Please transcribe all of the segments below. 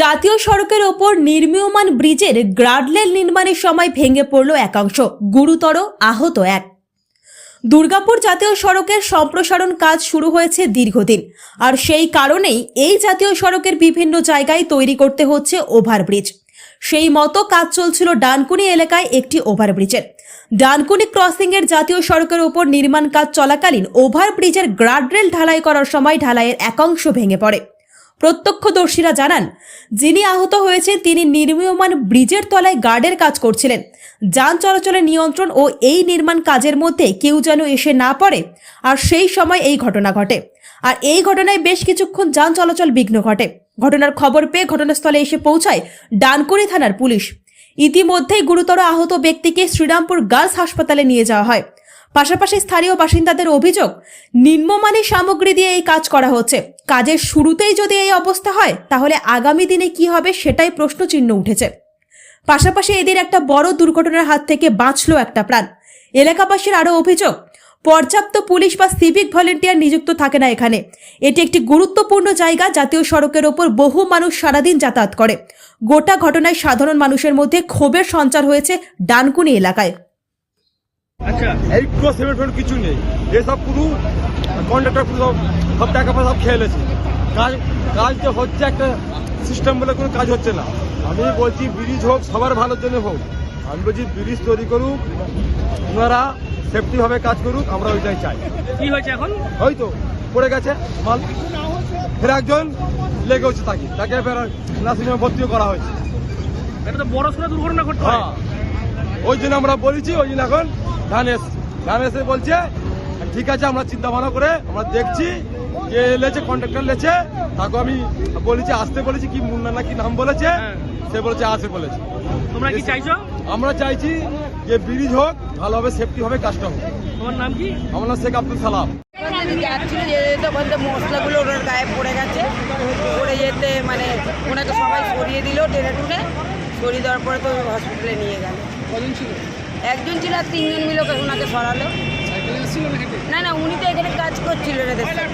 জাতীয় সড়কের ওপর নির্মীয়মান ব্রিজের গ্রাডলেল নির্মাণের সময় ভেঙে পড়ল একাংশ, গুরুতর আহত এক। দুর্গাপুর জাতীয় সড়কের সম্প্রসারণ কাজ শুরু হয়েছে দীর্ঘদিন, আর সেই কারণেই এই জাতীয় সড়কের বিভিন্ন জায়গায় তৈরি করতে হচ্ছে ওভারব্রিজ। সেই মতো কাজ চলছিল ডানকুনি এলাকায় একটি ওভারব্রিজের। ডানকুনি ক্রসিং এর জাতীয় সড়কের ওপর নির্মাণ কাজ চলাকালীন ওভারব্রিজের গ্রাডরেল ঢালাই করার সময় ঢালাইয়ের একাংশ ভেঙে পড়ে। প্রত্যক্ষদর্শীরা জানান, যিনি আহত হয়েছেন তিনি নির্মীয়মান ব্রিজের তলায় গার্ডের কাজ করছিলেন। যান চলাচলের নিয়ন্ত্রণ ও এই নির্মাণ কাজের মধ্যে কেউ যেন এসে না পড়ে, আর সেই সময় এই ঘটনা ঘটে। আর এই ঘটনায় বেশ কিছুক্ষণ যান চলাচল বিঘ্ন ঘটে। ঘটনার খবর পেয়ে ঘটনাস্থলে এসে পৌঁছায় ডানকুনি থানার পুলিশ। ইতিমধ্যেই গুরুতর আহত ব্যক্তিকে শ্রীরামপুর গার্লস হাসপাতালে নিয়ে যাওয়া হয়। পাশাপাশি স্থানীয় বাসিন্দাদের অভিযোগ, নিম্নমানের সামগ্রী দিয়ে এই কাজ করা হচ্ছে। কাজের শুরুতেই যদি এই অবস্থা হয়, তাহলে আগামী দিনে কি হবে সেটাই প্রশ্নচিহ্ন উঠেছে। পাশাপাশি এদের একটা বড় দুর্ঘটনার হাত থেকে বাঁচল একটা প্রাণ। এলাকাবাসীর আরও অভিযোগ, পর্যাপ্ত পুলিশ বা সিভিক ভলেন্টিয়ার নিযুক্ত থাকে না এখানে। এটি একটি গুরুত্বপূর্ণ জায়গা, জাতীয় সড়কের ওপর বহু মানুষ সারাদিন যাতায়াত করে। গোটা ঘটনায় সাধারণ মানুষের মধ্যে ক্ষোভের সঞ্চার হয়েছে ডানকুনি এলাকায়। আচ্ছা এই পুরো ফেমেন্ট কিছু নেই। এসব পুরো কন্ট্রাক্টর পুরো সব সব টাকা পয়সা সব খেয়ে নিয়েছে কাজ কাজ যে হচ্ছে একটা সিস্টেম বলে কোনো কাজ হচ্ছে না। আমি বলছি ব্রিজ হোক সবার ভালোর জন্য হোক আমি বলছি ব্রিজ তৈরি করুক ওনারা সেফটিভাবে কাজ করুক আমরা ওইটাই চাই। কি হয়েছে এখন? হয়তো পড়ে গেছে মাল ফের একজন লেগে হচ্ছে তাকে। তাকে ফের নার্সিংহোমে ভর্তিও করা হয়েছে। এটা তো বড় সড়ো দুর্ঘটনা ঘটতে হয় হ্যাঁ। ওই জন্য আমরা বলেছি ওই জন্য এখন ধান এসছে ধান এসে বলছে ঠিক আছে আমরা চিন্তা ভাবনা করে আমরা দেখছি যে লেছে কন্ট্রাক্টর লেছে তাকে আমি বলেছি আসতে বলেছি কি মুন্না না কি নাম বলেছে হ্যাঁ। সে বলেছে আসে বলেছে। তোমরা কি চাইছো? আমরা চাইছি যে ব্রিজ হোক ভালোভাবে সেফটি হবে কাজটা হোক। তোমার নাম কি? আমার নাম শেখ আব্দুল সালাম। যাচ্ছিল যেতে বলতে মশলাগুলো ওনার গায়ে পড়ে গেছে পড়ে যেতে মানে ওনাকে সবাই সরিয়ে দিল টেনে টুনে সরিয়ে দেওয়ার পরে তো হসপিটালে নিয়ে গেল কজন ছিল? একজন ছিল আর তিনজন মিলে ওকে ওনাকে সরালো। না না উনি তো এখানে কাজ করছিল এদের সাথে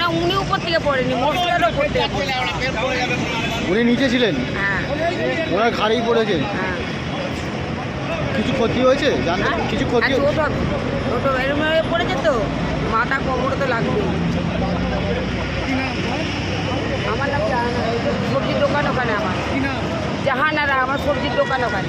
না উনি উপর থেকে পড়েনি মশলার উপর থেকে উনি নিচে ছিলেন? হ্যাঁ। ওনার ঘাড়েই পড়েছেন হ্যাঁ। কিছু ক্ষতি হয়েছে? হ্যাঁ? কিছু ক্ষতি এরম পড়েছে তো। মাথা কোমরে তো লাগবে আমার নাম জাহানারা। সবজির দোকান ওখানে আমার। জাহানারা আমার সবজির দোকান ওখানে।